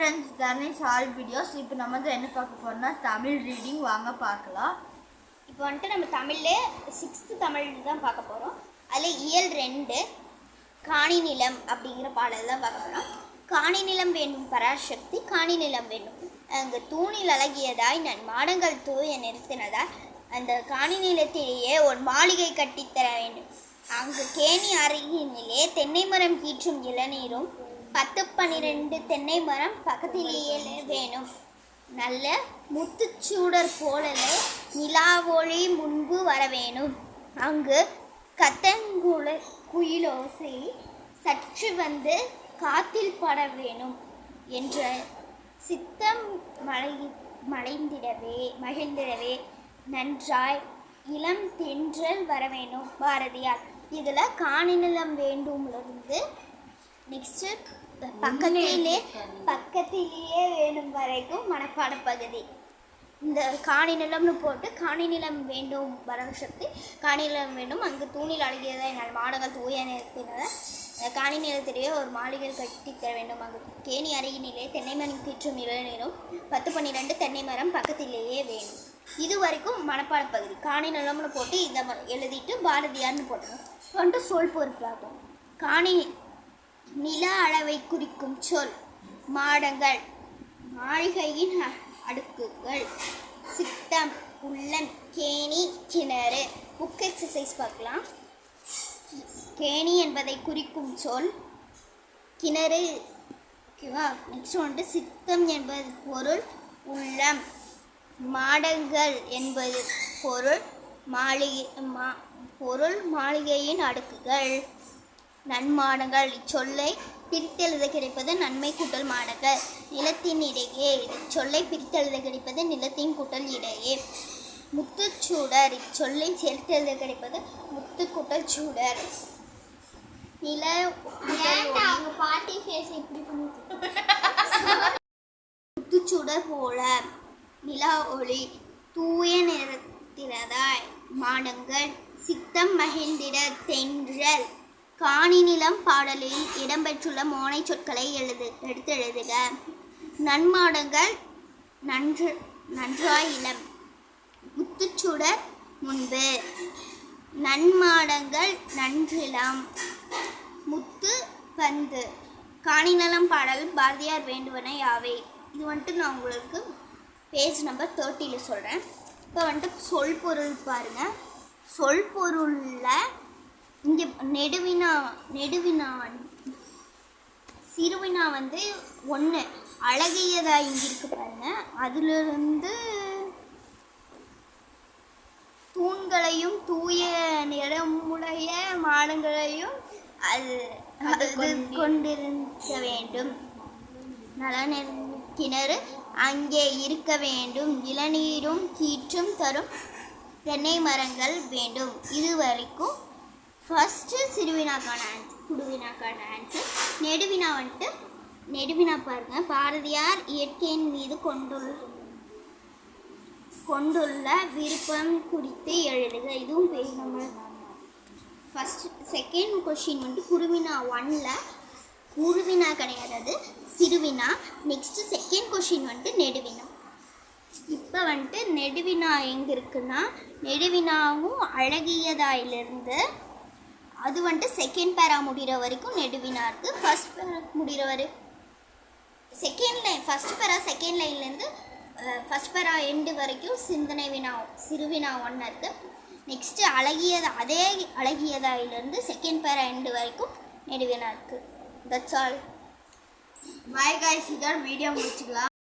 Friends Dhanesh all videos இப்போ நம்ம வந்து என்ன பார்க்க போகிறோம்னா தமிழ் ரீடிங் வாங்க பார்க்கலாம். இப்போ வந்துட்டு நம்ம தமிழில் சிக்ஸ்த்து தமிழ் தான் பார்க்க போகிறோம் அதில் இயல் ரெண்டு காணி நிலம் அப்படிங்கிற பாடல் தான் பார்க்க போகிறோம் காணி நிலம் வேண்டும் பராசக்தி காணி நிலம் வேண்டும் அங்கு தூணில் அழகியதாய் நான் மாடங்கள் தூய நிறுத்தினதாய் அந்த காணி நிலத்திலேயே ஒரு மாளிகை கட்டித்தர வேண்டும். அங்கு கேணி அருகினிலே தென்னை மரம் கீற்றும் இளநீரும் பத்து பன்னிரெண்டு தென்னை மரம் பக்கத்திலேயே வேணும். நல்ல முத்துச்சூடர் போலவே நிலாவொளி முன்பு வரவேணும் அங்கு கத்தங்குல குயிலோசை சற்று வந்து காத்தில் பட வேணும் என்ற சித்தம் மலை மலைந்திடவே மகிழ்ந்திடவே நன்றாய் இளம் தென்றல் வரவேணும் பாரதியார். இதில் காணிநிலம் வேண்டும்லேருந்து நெக்ஸ்ட்டு பக்கத்திலே பக்கத்திலேயே வேணும் வரைக்கும் மனப்பாட பகுதி. இந்த காணி நிலம்னு போட்டு காணி நிலம் வேண்டும் வரசக்தி காணி நிலம் வேண்டும். அங்கு தூணில் அழகியதை என்னால் மாடங்கள் தூய நிறுத்தினதை காணி நிலத்திலேயே ஒரு மாளிகை கட்டி தர வேண்டும். அங்கு கேணி அருகினிலே தென்னை மரம் கீற்றும் இளநீரும் பத்து பன்னிரெண்டு தென்னை மரம் பக்கத்திலேயே வேணும் இது வரைக்கும் மனப்பாட பகுதி. காணி நிலம்னு போட்டு இதை எழுதிட்டு பாரதியார்னு போட்டணும் வந்துட்டு சொல் பொறுப்பாகும். காணி நில அளவை குறிக்கும் சொல். மாடங்கள். மாளிகையின் அடுக்குகள். சித்தம் உள்ளன் கேணி கிணறு. புக் எக்ஸசைஸ் பார்க்கலாம். கேணி என்பதை குறிக்கும் சொல். கிணறு. ஓகேவா நெக்ஸ்ட் வந்துட்டு சித்தம் என்பது பொருள். உள்ளம். மாடங்கள் என்பது பொருள். மாளிகை மா பொருள். மாளிகையின் அடுக்குகள். நன்மாடங்கள் இச்சொல்லை பிரித்தெழுத கிடைப்பது நன்மை கூட்டல் மாடங்கள் நிலத்தின் இடையே இச்சொல்லை பிரித்தெழுத கிடைப்பது நிலத்தின் கூட்டல் இடையே. முத்துச்சூடர் இச்சொல்லை சேர்த்தெழுத கிடைப்பது முத்து கூட்டல் சூடர். நில. பாட்டி ஃபேஸ் இப்படி முத்துச்சுடர் போல நிலா ஒளி. தூய நிறத்தினதாய் மாடங்கள் சித்தம் மகிழ்ந்திட தென்றல். காணி நிலம் பாடலில் இடம்பெற்றுள்ள மோனை சொற்களை எழுது எடுத்து எழுதுக. நன்மாடங்கள் நன்று நன்றாய் இளம். முத்துச்சுடர் முன்பு. நன்மாடங்கள் நன்றிலம் முத்து பந்து. காணிநலம் பாடல் பாரதியார் வேண்டுவன யாவை? இது வந்துட்டு நான் உங்களுக்கு பேஜ் நம்பர் தேர்ட்டியில் சொல்கிறேன் இப்போ வந்துட்டு சொல் பொருள் பாருங்கள் சொல் பொருளில் இங்கே நெடுவினா நெடுவினா சிறுவினா வந்து ஒன்று அழகியதா இங்கே இருக்கு பாருங்க. அதிலிருந்து தூண்களையும் தூய நிறமுடைய மாடங்களையும் அது அது கொண்டிருக்க வேண்டும். நலன் கிணறு அங்கே இருக்க வேண்டும். இளநீரும் கீற்றும் தரும் தென்னை மரங்கள் வேண்டும். இதுவரைக்கும் ஃபஸ்ட்டு சிறுவினாக்கான ஆன்சர் குடுவினாக்கான ஆன்சர் நெடுவினா வந்துட்டு நெடுவினா பாருங்க. பாரதியார் இயற்கையின் மீது கொண்டுள்ள கொண்டுள்ள விருப்பம் குறித்து எழுதுக. இதுவும் பெரிய நம்பர் ஃபஸ்ட் செகண்ட் கொஷின் வந்துட்டு குருவினா ஒன்னில் குருவினா கிடையாது அது சிறுவினா. நெக்ஸ்ட்டு செகண்ட் கொஷின் வந்துட்டு நெடுவினா. இப்போ வந்துட்டு நெடுவினா எங்கே இருக்குன்னா நெடுவினாவும் அழகியதாயிலிருந்து அது வந்துட்டு செகண்ட் பேரா முடிகிற வரைக்கும் நெடுவினா இருக்குது ஃபர்ஸ்ட் பேரா முடிகிற வரை second line first para second லைன்லேருந்து first para end வரைக்கும் சிந்தனை வினா சிறுவினா ஒன்று இருக்குது நெக்ஸ்ட்டு அழகியதா அதே அழகியதாயிலிருந்து செகண்ட் பேரா எண்டு வரைக்கும் நெடுவினா இருக்குது தட்ஸ் ஆல் பாய் காய்ஸ் இதோட வீடியோ முடிச்சுக்கலாம்.